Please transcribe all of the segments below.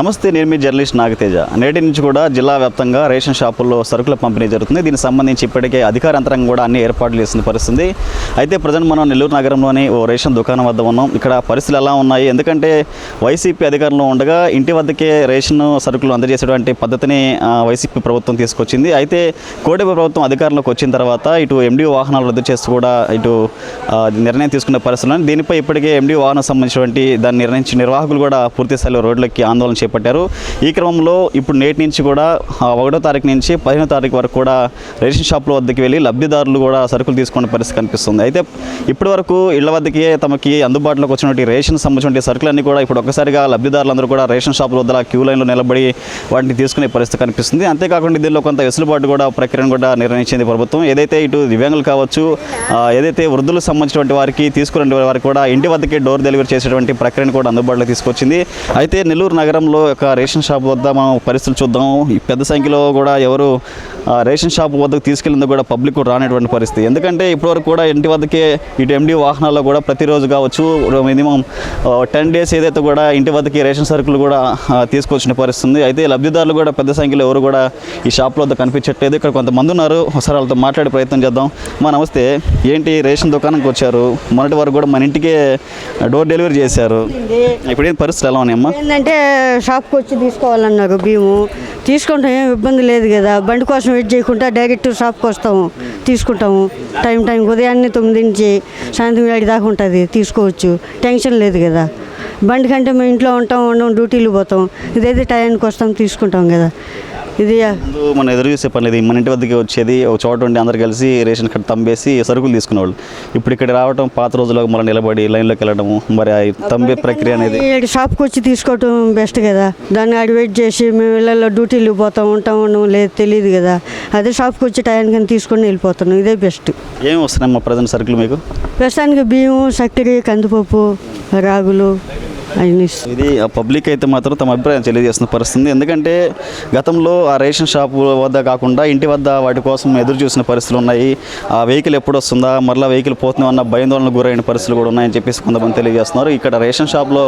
నమస్తే నేను మీ జర్నలిస్ట్ నాగతేజ. నేటి నుంచి కూడా జిల్లా వ్యాప్తంగా రేషన్ షాపుల్లో సరుకుల పంపిణీ జరుగుతుంది. దీనికి సంబంధించి ఇప్పటికే అధికార యంత్రాంగం కూడా అన్ని ఏర్పాట్లు చేసిన పరిస్థితి అయితే ప్రజెంట్ మనం నెల్లూరు నగరంలోని ఓ రేషన్ దుకాణం వద్ద ఉన్నాం. ఇక్కడ పరిస్థితులు ఎలా ఉన్నాయి? ఎందుకంటే వైసీపీ అధికారంలో ఉండగా ఇంటి వద్దకే రేషన్ సరుకులు అందజేసేటువంటి పద్ధతిని వైసీపీ ప్రభుత్వం తీసుకొచ్చింది. అయితే కోటేపు ప్రభుత్వం అధికారంలోకి వచ్చిన తర్వాత ఇటు ఎండి వాహనాలు రద్దు చేస్తూ కూడా ఇటు నిర్ణయం తీసుకునే పరిస్థితులు దీనిపై ఇప్పటికే ఎండి వాహనం సంబంధించినటువంటి దాన్ని నిర్ణయించిన నిర్వాహకులు కూడా పూర్తి స్థాయిలో రోడ్లకి ఆందోళన చేపట్టారు. ఈ క్రమంలో ఇప్పుడు నేటి నుంచి కూడా ఒకటో తారీఖు నుంచి పదిహేనో తారీఖు వరకు కూడా రేషన్ షాపుల వద్దకు వెళ్ళి లబ్ధిదారులు కూడా సరుకులు తీసుకునే పరిస్థితి కనిపిస్తుంది. అయితే ఇప్పటి వరకు ఇళ్ళ వద్దకే తమకి అందుబాటులోకి వచ్చినటువంటి రేషన్ సంబంధించిన సరుకులన్నీ కూడా ఇప్పుడు ఒక్కసారిగా లబ్ధిదారులందరూ కూడా రేషన్ షాపుల వద్ద క్యూ లైన్లో నిలబడి వాటిని తీసుకునే పరిస్థితి కనిపిస్తుంది. అంతేకాకుండా దీనిలో కొంత వెసులుబాటు కూడా ప్రక్రియను కూడా నిర్ణయించింది ప్రభుత్వం. ఏదైతే ఇటు దివ్యాంగులు కావచ్చు ఏదైతే వృద్ధులకు సంబంధించినటువంటి వారికి తీసుకునే వారికి కూడా ఇంటి వద్దకే డోర్ డెలివరీ చేసేటువంటి ప్రక్రియను కూడా అందుబాటులో తీసుకొచ్చింది. అయితే నెల్లూరు నగరంలో ఒక రేషన్ షాప్ వద్ద మనం పరిస్థితులు చూద్దాం. ఈ పెద్ద సంఖ్యలో కూడా ఎవరు రేషన్ షాప్ వద్దకు తీసుకెళ్ళింది కూడా పబ్లిక్ కూడా రానటువంటి పరిస్థితి. ఎందుకంటే ఇప్పటివరకు కూడా ఇంటి వద్దకే ఇటు ఎండి వాహనాల్లో కూడా ప్రతిరోజు కావచ్చు మినిమం టెన్ డేస్ ఏదైతే కూడా ఇంటి వద్దకి రేషన్ సరుకులు కూడా తీసుకొచ్చిన పరిస్థితి ఉంది అయితే లబ్ధిదారులు కూడా పెద్ద సంఖ్యలో ఎవరు కూడా ఈ షాప్లో వద్ద కనిపించట్లేదు. ఇక్కడ కొంతమంది ఉన్నారు. ఒకసారి వాళ్ళతో మాట్లాడే ప్రయత్నం చేద్దాం. మా నమస్తే. ఏంటి రేషన్ దుకాణంకి వచ్చారు? మొన్నటి వరకు కూడా మన ఇంటికే డోర్ డెలివరీ చేశారు. ఇప్పుడు ఏం పరిస్థితులు ఎలా ఉన్నాయమ్మా? ఏంటంటే షాప్కి వచ్చి తీసుకోవాలన్నారు బియ్యము తీసుకుంటాం ఏం ఇబ్బంది లేదు కదా. బండి కోసం వెయిట్ చేయకుండా డైరెక్ట్ షాప్కి వస్తాము. తీసుకుంటాము. Time time. ఉదయాన్నే తొమ్మిది నుంచి సాయంత్రం ఏడు దాకా ఉంటుంది. తీసుకోవచ్చు. టెన్షన్ లేదు కదా. బండి కంటే మేము ఇంట్లో ఉంటాం ఉండం డ్యూటీలు పోతాం. ఇదైతే టైంకి వస్తాం తీసుకుంటాం కదా. ఇది మనం ఎదురు చూసే పని లేదు. మన ఇంటి వద్దకి వచ్చేది. ఒక చోట ఉండి అందరు కలిసి రేషన్ కార్డు తంబేసి సరుకులు తీసుకునేవాళ్ళు. ఇప్పుడు ఇక్కడ రావడం పాత రోజుల్లో మళ్ళీ నిలబడి లైన్లోకి వెళ్ళడము మరి తంబే ప్రక్రియ అనేది షాప్కి వచ్చి తీసుకోవటం బెస్ట్ కదా. దాన్ని ఆడి వెయిట్ చేసి మేము ఇళ్ళల్లో డ్యూటీలు పోతాం ఉంటాం ఉండడం లేదు తెలియదు కదా. అదే షాప్కి వచ్చి టైంకి తీసుకొని వెళ్ళిపోతున్నాం. ఇదే బెస్ట్ ఏం వస్తున్నాయమ్మా ప్రజెంట్ సరుకులు మీకు? ప్రస్తుతానికి బియ్యం చక్కెర కందిపప్పు రాగులు. ఇది ఆ పబ్లిక్ అయితే మాత్రం తమ అభిప్రాయం తెలియజేస్తున్న పరిస్థితి ఎందుకంటే గతంలో ఆ రేషన్ షాప్ వద్ద కాకుండా ఇంటి వద్ద వాటి కోసం ఎదురు చూసిన పరిస్థితులు ఉన్నాయి. ఆ వెహికల్ ఎప్పుడు వస్తుందా మరలా వెహికల్ పోతుందా అన్న భయాందోళనకు గురైన పరిస్థితులు కూడా ఉన్నాయని చెప్పేసి కొంతమంది తెలియజేస్తున్నారు. ఇక్కడ రేషన్ షాప్లో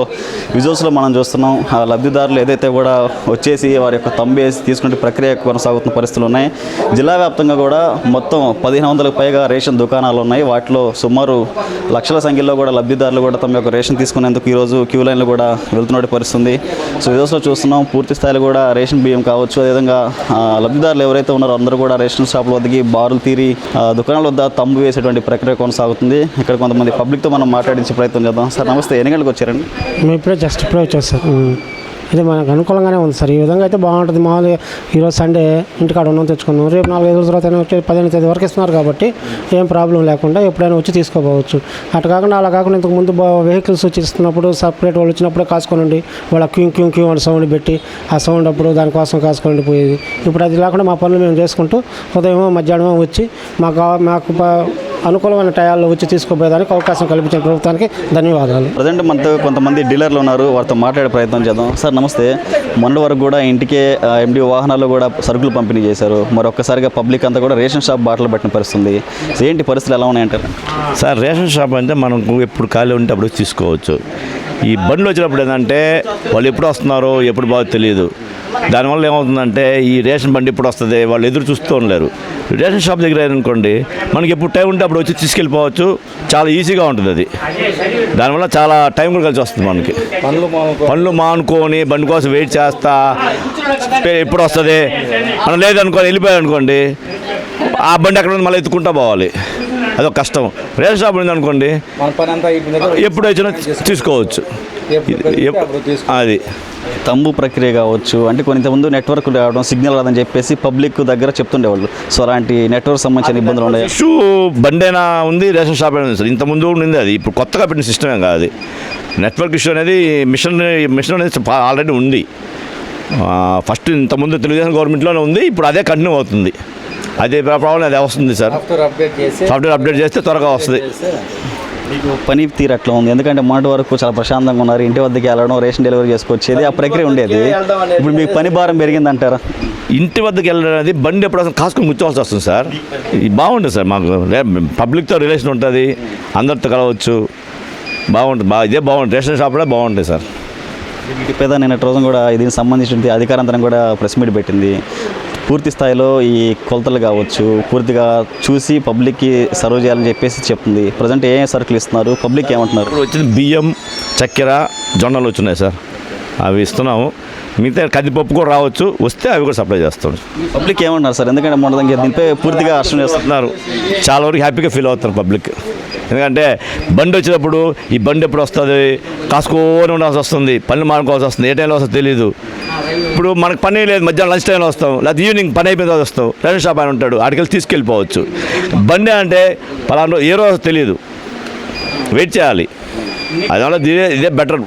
విజువల్స్లో మనం చూస్తున్నాం ఆ లబ్ధిదారులు ఏదైతే కూడా వచ్చేసి వారి యొక్క తంబేసి తీసుకునే ప్రక్రియ కొనసాగుతున్న పరిస్థితులు ఉన్నాయి. జిల్లా వ్యాప్తంగా కూడా మొత్తం పదిహేను వందలకు పైగా రేషన్ దుకాణాలు ఉన్నాయి. వాటిలో సుమారు లక్షల సంఖ్యలో కూడా లబ్ధిదారులు కూడా తమ యొక్క రేషన్ తీసుకునేందుకు ఈరోజు క్యూ లైన్లో కూడా వెళ్తున్నట్టు పరిస్థితి ఉంది సో విజువల్స్లో చూస్తున్నాం పూర్తి స్థాయిలో కూడా రేషన్ బియ్యం కావచ్చు అదేవిధంగా లబ్ధిదారులు ఎవరైతే ఉన్నారో అందరూ కూడా రేషన్ షాపుల వద్దకి బారులు తీరి దుకాణాల వద్ద తమ్ము వేసేటువంటి ప్రక్రియ కొనసాగుతుంది. ఇక్కడ కొంతమంది పబ్లిక్తో మనం మాట్లాడించే ప్రయత్నం చేద్దాం. సార్ నమస్తే. ఎన్ని గంటలకు వచ్చారండి? మేము ఇప్పుడే జస్ట్ ఇప్పుడే వచ్చాం సార్. ఇది మనకు అనుకూలంగానే ఉంది సార్. ఈ విధంగా అయితే బాగుంటుంది. మామూలుగా ఈరోజు సండే ఇంటికాడ ఉన్నాం తెచ్చుకున్నాం రేపు నాలుగు ఐదు రోజుల తర్వాత వచ్చి పదిహేను తేదీ వరకు ఇస్తున్నారు కాబట్టి ఏం ప్రాబ్లం లేకుండా ఎప్పుడైనా వచ్చి తీసుకోపోవచ్చు. అటు కాకుండా అలా కాకుండా ఇంతకు ముందు వెహికల్స్ వచ్చి ఇస్తున్నప్పుడు సపరేట్ వాళ్ళు వచ్చినప్పుడే కాసుకోనండి వాళ్ళ క్యూ క్యూ క్యూ అని సౌండ్ పెట్టి ఆ సౌండ్ అప్పుడు దానికోసం కాసుకోండి పోయేది. ఇప్పుడు అది లేకుండా మా పనులు మేము చేసుకుంటూ ఉదయం మధ్యాహ్నం వచ్చి మాకు మాకు అనుకూలమైన టయాల్లో వచ్చి తీసుకోపోయేదానికి అవకాశం కల్పించిన ప్రభుత్వానికి ధన్యవాదాలు. ప్రజెంట్ మనతో కొంతమంది డీలర్లు ఉన్నారు వారితో మాట్లాడే ప్రయత్నం చేద్దాం. సార్ నమస్తే. మొన్న వరకు కూడా ఇంటికే ఎండి వాహనాల్లో కూడా సరుకులు పంపిణీ చేశారు. మరి ఒక్కసారిగా పబ్లిక్ అంతా కూడా రేషన్ షాప్ బాటలు పట్టిన పరిస్థితి ఉంది సో ఏంటి పరిస్థితులు ఎలా ఉన్నాయంటారు సార్ రేషన్ షాప్ అంటే మనం ఎప్పుడు ఖాళీ ఉంటే అప్పుడు తీసుకోవచ్చు. ఈ బండ్లు వచ్చినప్పుడు ఏంటంటే వాళ్ళు ఎప్పుడు వస్తున్నారో ఎప్పుడు బాగా తెలియదు. దానివల్ల ఏమవుతుందంటే ఈ రేషన్ బండి ఎప్పుడు వస్తుంది వాళ్ళు ఎదురు చూస్తూ ఉండలేరు. రేషన్ షాప్ దగ్గర అనుకోండి మనకి ఎప్పుడు టైం ఉంటే అప్పుడు వచ్చి తీసుకెళ్ళిపోవచ్చు. చాలా ఈజీగా ఉంటుంది అది. దానివల్ల చాలా టైం కూడా కలిసి వస్తుంది మనకి. పనులు మానుకొని బండి కోసం వెయిట్ చేస్తా. ఎప్పుడు వస్తుంది? మనం లేదనుకోని వెళ్ళిపోయారు అనుకోండి ఆ బండి అక్కడ మళ్ళీ ఎత్తుకుంటా పోవాలి. అదొక కష్టం. రేషన్ షాప్ ఉంది అనుకోండి ఎప్పుడు వచ్చినా తీసుకోవచ్చు. అది. తంబు ప్రక్రియ కావచ్చు అంటే కొంతమంది నెట్వర్క్ రావడం సిగ్నల్ రాదని చెప్పేసి పబ్లిక్ దగ్గర చెప్తుండేవాళ్ళు. సో అలాంటి నెట్వర్క్ సంబంధించిన ఇబ్బందులు ఉన్నాయి? ఇష్యూ బండైనా ఉంది రేషన్ షాప్ అయినా ఉంది. సార్ ఇంత ముందు ఉండింది అది. ఇప్పుడు కొత్తగా పెట్టిన సిస్టమే కాదు నెట్వర్క్ ఇష్యూ అనేది మిషన్ మిషన్ అనేది ఆల్రెడీ ఉంది. ఫస్ట్ ఇంతకుముందు తెలుగుదేశం గవర్నమెంట్లోనే ఉంది ఇప్పుడు అదే కంటిన్యూ అవుతుంది. అదే ప్రాబ్లం అదే వస్తుంది సార్. సాఫ్ట్వేర్ అప్డేట్ చేస్తే త్వరగా వస్తుంది. మీకు పని తీరు అట్లా ఉంది? ఎందుకంటే మొన్నటి వరకు చాలా ప్రశాంతంగా ఉన్నారు. ఇంటి వద్దకి వెళ్ళడం రేషన్ డెలివరీ చేసుకొచ్చేది ఆ ప్రక్రియ ఉండేది. ఇప్పుడు మీకు పని భారం పెరిగిందంటారా? ఇంటి వద్దకు వెళ్ళడం అనేది బండి ఎప్పుడు అసలు కాసుకొని ముచ్చవలసి వస్తుంది సార్. ఇది బాగుంటుంది సార్ మాకు. పబ్లిక్తో రిలేషన్ ఉంటుంది. అందరితో కలవచ్చు. బాగుంటుంది. బాగా ఇదే బాగుంటుంది రేషన్ షాప్లో బాగుంటుంది సార్. వీటిపైన నిన్నటి రోజున కూడా దీనికి సంబంధించిన అధికారంతరం కూడా ప్రెస్ మీట్ పెట్టింది. పూర్తి స్థాయిలో ఈ కొలతలు కావచ్చు పూర్తిగా చూసి పబ్లిక్కి సర్వ్ చేయాలని చెప్పేసి చెప్తుంది. ప్రజెంట్ ఏ సరుకులు ఇస్తున్నారు? పబ్లిక్ ఏమంటున్నారు? వచ్చింది బియ్యం చక్కెర జొన్నలు వచ్చినాయి సార్. అవి ఇస్తున్నాము. మిగతా కందిపప్పు కూడా రావచ్చు. వస్తే అవి కూడా సప్లై చేస్తాం. పబ్లిక్ ఏమంటున్నారు సార్? ఎందుకంటే మొన్న దీనిపై పూర్తిగా హర్షం చేస్తున్నారు చాలా వరకు హ్యాపీగా ఫీల్ అవుతారు పబ్లిక్. ఎందుకంటే బండి వచ్చినప్పుడు ఈ బండి ఎప్పుడు వస్తుంది? కాసుకోని ఉండాల్సి వస్తుంది. పని మానుకోవాల్సి వస్తుంది. ఏ టైంలో వస్తుందో తెలియదు ఇప్పుడు మనకు పని లేదు. మధ్యాహ్నం లంచ్ టైంలో వస్తాం. లేకపోతే ఈవినింగ్ పని అయిపోయిన తర్వాత వస్తాం. రేషన్ షాప్ ఆయన ఉంటాడు. ఆడికెళ్ళి తీసుకెళ్ళిపోవచ్చు. బండి అంటే పలానా ఏ రోజు తెలియదు వెయిట్ చేయాలి. ఇదే ఇదే బెటర్.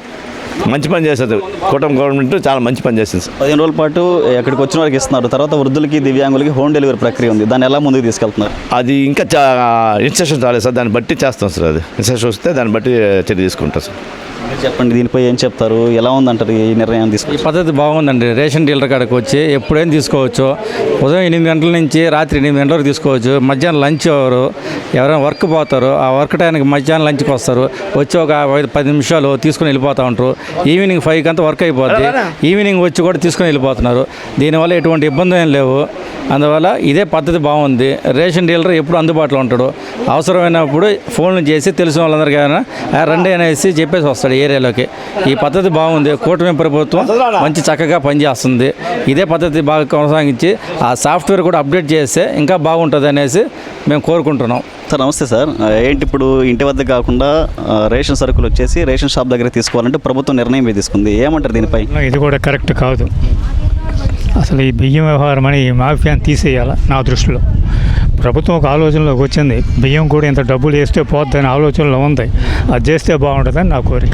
మంచి పని చేస్తుంది కూటమి గవర్నమెంట్ చాలా మంచి పని చేసింది సార్. పదిహేను రోజుల పాటు ఎక్కడికి వచ్చిన వారికి ఇస్తున్నారు. తర్వాత వృద్ధులకి దివ్యాంగులకి హోమ్ డెలివరీ ప్రక్రియ ఉంది. దాన్ని ఎలా ముందుకు తీసుకెళ్తున్నారు? అది ఇంకా చా ఇన్స్ట్రక్షన్ రాలేదు సార్. దాన్ని బట్టి చేస్తాం సార్ అది. ఇన్స్ట్రక్షన్ వస్తే దాన్ని బట్టి చర్య తీసుకుంటాం సార్. చెప్పండి దీనిపై ఏం చెప్తారు? ఎలా ఉందంటారు ఈ నిర్ణయం ఈ తీసుకుని పద్ధతి బాగుందండి. రేషన్ డీలర్ కాడికి వచ్చి ఎప్పుడైనా తీసుకోవచ్చు? ఉదయం ఎనిమిది గంటల నుంచి రాత్రి ఎనిమిది గంటల వరకు తీసుకోవచ్చు. మధ్యాహ్నం లంచ్ ఎవరు? ఎవరైనా వర్క్ పోతారు. ఆ వర్క్ టైంకి మధ్యాహ్నం లంచ్కి వస్తారు. వచ్చి ఒక ఐదు పది నిమిషాలు తీసుకుని వెళ్ళిపోతూ ఉంటారు. ఈవినింగ్ ఫైవ్కి అంతా వర్క్ అయిపోద్ది. ఈవినింగ్ వచ్చి కూడా తీసుకుని వెళ్ళిపోతున్నారు. దీనివల్ల ఎటువంటి ఇబ్బంది ఏం లేవు. అందువల్ల ఇదే పద్ధతి బాగుంది. రేషన్ డీలర్ ఎప్పుడు అందుబాటులో ఉంటాడు? అవసరమైనప్పుడు ఫోన్లు చేసి తెలిసిన వాళ్ళందరికీ అయినా, "ఆ, రండి అనేసి చెప్పేసి వస్తాడు ఏరియాలోకి. ఈ పద్ధతి బాగుంది. కూటమి ప్రభుత్వం మంచి చక్కగా పనిచేస్తుంది. ఇదే పద్ధతి బాగా కొనసాగించి ఆ సాఫ్ట్వేర్ కూడా అప్డేట్ చేస్తే ఇంకా బాగుంటుంది అనేసి మేము కోరుకుంటున్నాం. సార్ నమస్తే సార్. ఏంటి ఇప్పుడు ఇంటి వద్ద కాకుండా రేషన్ సరుకులు వచ్చేసి రేషన్ షాప్ దగ్గర తీసుకోవాలంటే ప్రభుత్వం నిర్ణయం తీసుకుంది. ఏమంటారు దీనిపై? ఇది కూడా కరెక్ట్ కాదు. అసలు ఈ బియ్యం వ్యవహారం అని మాఫియాని తీసేయాలి నా దృష్టిలో. ప్రభుత్వం ఒక ఆలోచనలోకి వచ్చింది బియ్యం కూడా ఇంత డబ్బులు వేస్తే పోద్దని ఆలోచనలో ఉంది. అది చేస్తే బాగుంటుందని నా కోరిక.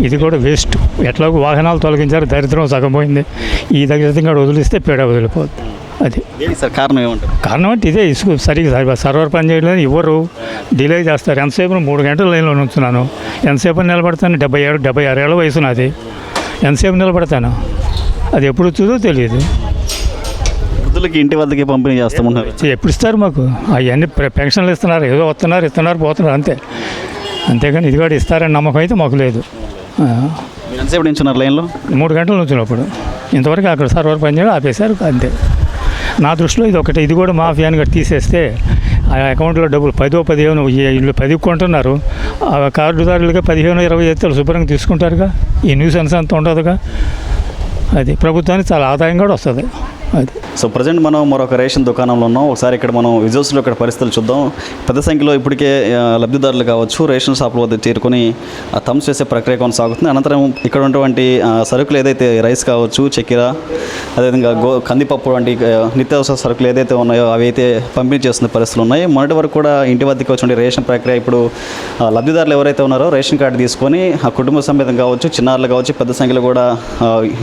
ఇది కూడా వేస్ట్. ఎట్లాగో వాహనాలు తొలగించారు దరిద్రం సగం పోయింది. ఈ దగ్గర వదిలిస్తే పేడ వదిలిపోద్ది. అది. కారణం ఏమంటారు? కారణం అంటే ఇదే ఇసుక సరిగ్గా సరి సర్వర్ పని చేయలేదు ఇవ్వరు డిలే చేస్తారు. ఎంతసేపు మూడు గంటల లైన్లో ఉంచున్నాను ఎంతసేపు నిలబడతాను? డెబ్బై ఏడు డెబ్బై ఆరు ఏళ్ళ వయసు నాది. ఎంతసేపు నిలబడతాను? అది ఎప్పుడు వచ్చుదో తెలియదు. వృద్ధులకి ఇంటి వద్దకి పంపిణీ చేస్తామన్నారు. ఎప్పుడు ఇస్తారు మాకు? అవన్నీ పెన్షన్లు ఇస్తున్నారు. ఏదో వస్తున్నారు ఇస్తున్నారు పోతున్నారు అంతే. అంతేగాని ఇది కూడా ఇస్తారని నమ్మకం అయితే మాకు లేదు. ఎంతసేపు నించున్నారు లైన్లో? మూడు గంటల నుంచినప్పుడు ఇంతవరకు అక్కడ సర్వర్ పని చేయడం ఆపేశారు అంతే. నా దృష్టిలో ఇది ఒకటి ఇది కూడా మాఫియాని కూడా తీసేస్తే ఆ అకౌంట్లో డబ్బులు పదో పదిహేను వీళ్ళు పది కొంటున్నారు. ఆ కార్డుదారులుగా పదిహేను ఇరవై ఎత్తులు శుభ్రంగా తీసుకుంటారుగా. ఈ న్యూస్ అంతా ఉండదుగా. అది ప్రభుత్వానికి చాలా ఆదాయం కూడా వస్తుంది. అది. సో ప్రజెంట్ మనం మరొక రేషన్ దుకాణంలో ఉన్నాం. ఒకసారి ఇక్కడ మనం విజువల్స్లో ఇక్కడ పరిస్థితులు చూద్దాం. పెద్ద సంఖ్యలో ఇప్పటికే లబ్ధిదారులు కావచ్చు రేషన్ షాపుల వద్ద చేరుకొని థమ్స్ వేసే ప్రక్రియ కొనసాగుతుంది. అనంతరం ఇక్కడ ఉన్నటువంటి సరుకులు ఏదైతే రైస్ కావచ్చు చక్కెర అదేవిధంగా గో కందిపప్పు వంటి నిత్యావసర సరుకులు ఏదైతే ఉన్నాయో అవి అయితే పంపిణీ చేస్తున్న పరిస్థితులు ఉన్నాయి. మొన్నటి వరకు కూడా ఇంటి వద్దకు వచ్చిన రేషన్ ప్రక్రియ ఇప్పుడు లబ్ధిదారులు ఎవరైతే ఉన్నారో రేషన్ కార్డు తీసుకొని ఆ కుటుంబ సమేతం కావచ్చు చిన్నారులు కావచ్చు పెద్ద సంఖ్యలో కూడా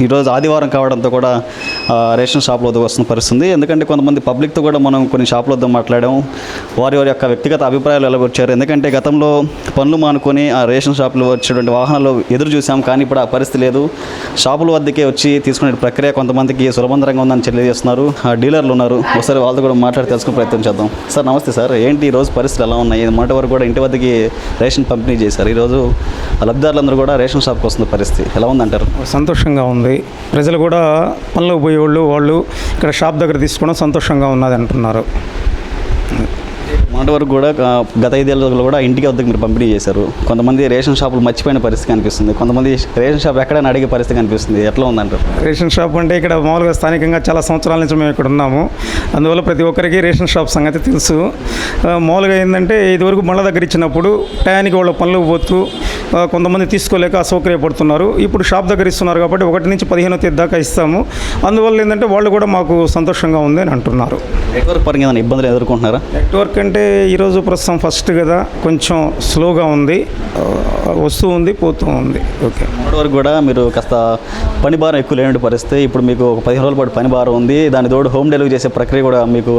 ఈరోజు ఆదివారం కావడంతో కూడా రేషన్ షాపుల వస్తుంది చేయాల్సిన పరిస్థితి ఉంది ఎందుకంటే కొంతమంది పబ్లిక్తో కూడా మనం కొన్ని షాపుల వద్ద మాట్లాడాం వారి వారి యొక్క వ్యక్తిగత అభిప్రాయాలు ఎలా వచ్చారు? ఎందుకంటే గతంలో పనులు మానుకొని ఆ రేషన్ షాపులు వచ్చేటువంటి వాహనాలు ఎదురు చూసాం కానీ ఇప్పుడు ఆ పరిస్థితి లేదు. షాపుల వద్దకే వచ్చి తీసుకునే ప్రక్రియ కొంతమందికి సులభంతరంగా ఉందని తెలియజేస్తున్నారు. ఆ డీలర్లు ఉన్నారు. ఒకసారి వాళ్ళతో కూడా మాట్లాడి తెలుసుకునే ప్రయత్నం చేద్దాం. సార్ నమస్తే సార్. ఏంటి ఈ రోజు పరిస్థితులు ఎలా ఉన్నాయి? మొదటి వరకు కూడా ఇంటి వద్దకి రేషన్ పంపిణీ చేశారు. ఈరోజు ఆ లబ్ధిదారులందరూ కూడా రేషన్ షాప్కి వస్తున్న పరిస్థితి ఎలా ఉందంటారు? సంతోషంగా ఉంది. ప్రజలు కూడా పనులకు పోయేవాళ్ళు వాళ్ళు ఇక్కడ షాప్ దగ్గర తీసుకోవడం సంతోషంగా ఉన్నది అంటున్నారు. మొన్నటి వరకు కూడా గత ఐదేళ్ళలో కూడా ఇంటికి వద్దకు మీరు పంపిణీ చేశారు. కొంతమంది రేషన్ షాపులు మర్చిపోయిన పరిస్థితి కనిపిస్తుంది. కొంతమంది రేషన్ షాప్ ఎక్కడైనా అడిగే పరిస్థితి కనిపిస్తుంది. ఎట్లా ఉందంటారు? రేషన్ షాప్ అంటే ఇక్కడ మామూలుగా స్థానికంగా చాలా సంవత్సరాల నుంచి మేము ఇక్కడ ఉన్నాము. అందువల్ల ప్రతి ఒక్కరికి రేషన్ షాప్ సంగతి తెలుసు. మామూలుగా ఏంటంటే ఇదివరకు మళ్ళ దగ్గర ఇచ్చినప్పుడు టయానికి వాళ్ళ పనులకు పోతూ కొంతమంది తీసుకోలేక అసౌకర్యపడుతున్నారు. ఇప్పుడు షాప్ దగ్గర ఇస్తున్నారు కాబట్టి ఒకటి నుంచి పదిహేనో తేదీ దాకా ఇస్తాము. అందువల్ల ఏంటంటే వాళ్ళు కూడా మాకు సంతోషంగా ఉంది అని అంటున్నారు. నెట్వర్క్ పరంగా ఇబ్బందులు ఎదుర్కొంటున్నారా? నెట్వర్క్ అంటే ఈరోజు ప్రస్తుతం ఫస్ట్ కదా కొంచెం స్లోగా ఉంది. వస్తూ ఉంది పోతూ ఉంది. ఓకే మొన్నటి వరకు కూడా మీరు కాస్త పని భారం ఎక్కువ లేని పరిస్థితి. ఇప్పుడు మీకు ఒక పదిహేను రోజుల పాటు పని భారం ఉంది. దాని తోడు హోమ్ డెలివరీ చేసే ప్రక్రియ కూడా మీకు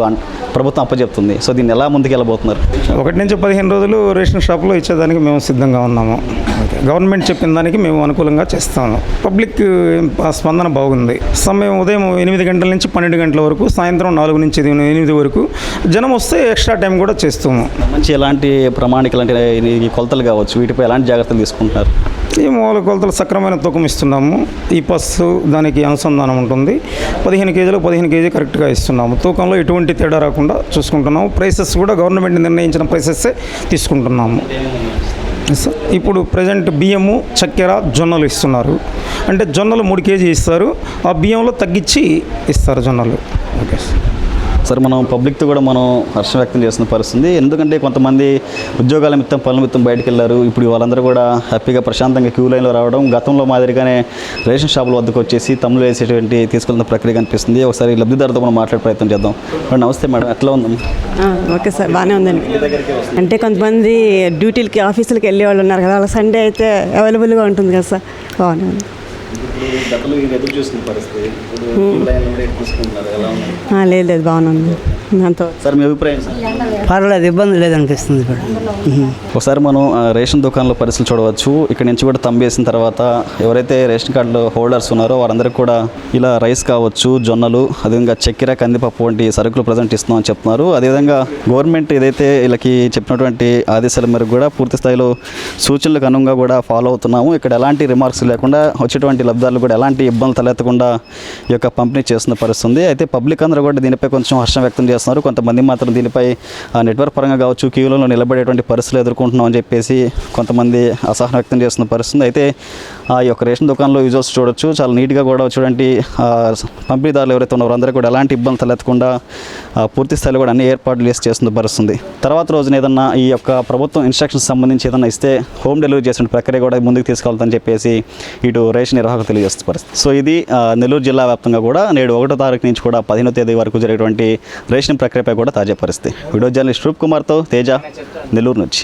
ప్రభుత్వం అప్పచెప్తుంది. సో దీన్ని ఎలా ముందుకు వెళ్ళబోతున్నారు? ఒకటి నుంచి పదిహేను రోజులు రేషన్ షాప్లో ఇచ్చేదానికి మేము సిద్ధంగా ఉన్నాము. ఓకే. గవర్నమెంట్ చెప్పిన దానికి మేము అనుకూలంగా చేస్తాము. పబ్లిక్ స్పందన బాగుంది. సమయం ఉదయం ఎనిమిది గంటల నుంచి పన్నెండు గంటల వరకు సాయంత్రం నాలుగు నుంచి ఎనిమిది వరకు జనం వస్తే ఎక్స్ట్రా టైం కూడా కూడా చేస్తాము మంచి ఎలాంటి ప్రమాణికలు అంటే ఈ కొలతలు కావచ్చు? వీటిపై ఎలాంటి జాగ్రత్తలు తీసుకుంటున్నారు? ఈ మూల కొలతలు సక్రమైన తూకం ఇస్తున్నాము. ఈ పస్సు దానికి అనుసంధానం ఉంటుంది. పదిహేను కేజీలు పదిహేను కేజీ కరెక్ట్గా ఇస్తున్నాము. తూకంలో ఎటువంటి తేడా రాకుండా చూసుకుంటున్నాము. ప్రైసెస్ కూడా గవర్నమెంట్ నిర్ణయించిన ప్రైసెస్సే తీసుకుంటున్నాము. ఇప్పుడు ప్రజెంట్ బియ్యము చక్కెర జొన్నలు ఇస్తున్నారు. అంటే జొన్నలు మూడు కేజీ ఇస్తారు. ఆ బియ్యంలో తగ్గించి ఇస్తారు జొన్నలు. ఓకే సార్ సరే మనం పబ్లిక్తో కూడా మనం హర్షం వ్యక్తం చేస్తున్న పరిస్థితి. ఎందుకంటే కొంతమంది ఉద్యోగాల నిమిత్తం పనుల నిమిత్తం బయటకు వెళ్ళారు. ఇప్పుడు వాళ్ళందరూ కూడా హ్యాపీగా ప్రశాంతంగా క్యూ లైన్లో రావడం గతంలో మాదిరిగానే రేషన్ షాపుల వద్దకు వచ్చేసి తమ్ములు వేసేటువంటి తీసుకెళ్తున్న ప్రక్రియ కనిపిస్తుంది. ఒకసారి లబ్ధిదారుతో మనం మాట్లాడే ప్రయత్నం చేద్దాం. మేడం నమస్తే మేడం. ఎట్లా ఉందాం ఓకే సార్ బాగానే ఉందండి. అంటే కొంతమంది డ్యూటీలకి ఆఫీసులకి వెళ్ళే వాళ్ళు ఉన్నారు కదా. వాళ్ళ సండే అయితే అవైలబుల్గా ఉంటుంది కదా సార్. బాగానే ఉంది. గతంలో ఎదురు చూసిన పరిస్థితి. తీసుకుంటున్నారు. ఎలా ఉంది? ఆ, లేదు లేదు బాగానే ఉంది అంత సార్ మీ అభిప్రాయం సార్? పర్వాలేదు ఇబ్బంది లేదనిపిస్తుంది ఇప్పుడు. ఒకసారి మనం ఆ, రేషన్ దుకాణంలో పరిస్థితులు చూడవచ్చు. ఇక్కడ నుంచి కూడా తంబేసిన తర్వాత ఎవరైతే రేషన్ కార్డులో హోల్డర్స్ ఉన్నారో వారందరికీ కూడా ఇలా రైస్ కావచ్చు జొన్నలు అదేవిధంగా చక్కెర కందిపప్పు వంటి సరుకులు ప్రజెంట్ ఇస్తున్నామని చెప్తున్నారు. అదేవిధంగా గవర్నమెంట్ ఏదైతే వీళ్ళకి చెప్పినటువంటి ఆదేశాల మేరకు కూడా పూర్తి స్థాయిలో సూచనలకు అనుగుణంగా కూడా ఫాలో అవుతున్నాము. ఇక్కడ ఎలాంటి రిమార్క్స్ లేకుండా వచ్చేటువంటి లబ్ధాలు కూడా ఎలాంటి ఇబ్బందులు తలెత్తకుండా ఈ యొక్క పంపిణీ చేస్తున్న పరిస్థితి ఉంది అయితే పబ్లిక్ అందరూ కూడా దీనిపై కొంచెం హర్షం వ్యక్తం చేస్తున్నారు. కొంతమంది మాత్రం దీనిపై నెట్వర్క్ పరంగా కావచ్చు క్యూలలో నిలబడేటువంటి పరిస్థితులు ఎదుర్కొంటున్నాం అని చెప్పేసి కొంతమంది అసహనం వ్యక్తం చేస్తున్న పరిస్థితి అయితే ఆ యొక్క రేషన్ దుకాణంలో యూజర్స్ చూడొచ్చు. చాలా నీట్గా కూడా చూడండి పంపిణీదారులు ఎవరైతే ఉన్నారో అందరూ కూడా ఎలాంటి ఇబ్బంది తలెత్తకుండా పూర్తి స్థాయిలో కూడా అన్ని ఏర్పాట్లు చేసి చేస్తున్న పరిస్థితుంది. తర్వాత రోజున ఏదన్నా ఈ యొక్క ప్రభుత్వం ఇన్స్ట్రక్షన్స్ సంబంధించి ఏదన్నా ఇస్తే హోమ్ డెలివరీ చేసిన ప్రక్రియ కూడా ముందుకు తీసుకెళ్తామని చెప్పేసి ఇటు రేషన్ నిర్వాహకులు తెలియజేస్తున్న పరిస్థితి. సో ఇది నెల్లూరు జిల్లా వ్యాప్తంగా కూడా నేడు ఒకటో తారీఖు నుంచి కూడా పదిహేనో తేదీ వరకు జరిగేటువంటి రేషన్ ప్రక్రియపై కూడా తాజా పరిస్థితి. వీడియో జర్నలిస్ట్ రూప్ కుమార్తో తేజ నెల్లూరు నుంచి.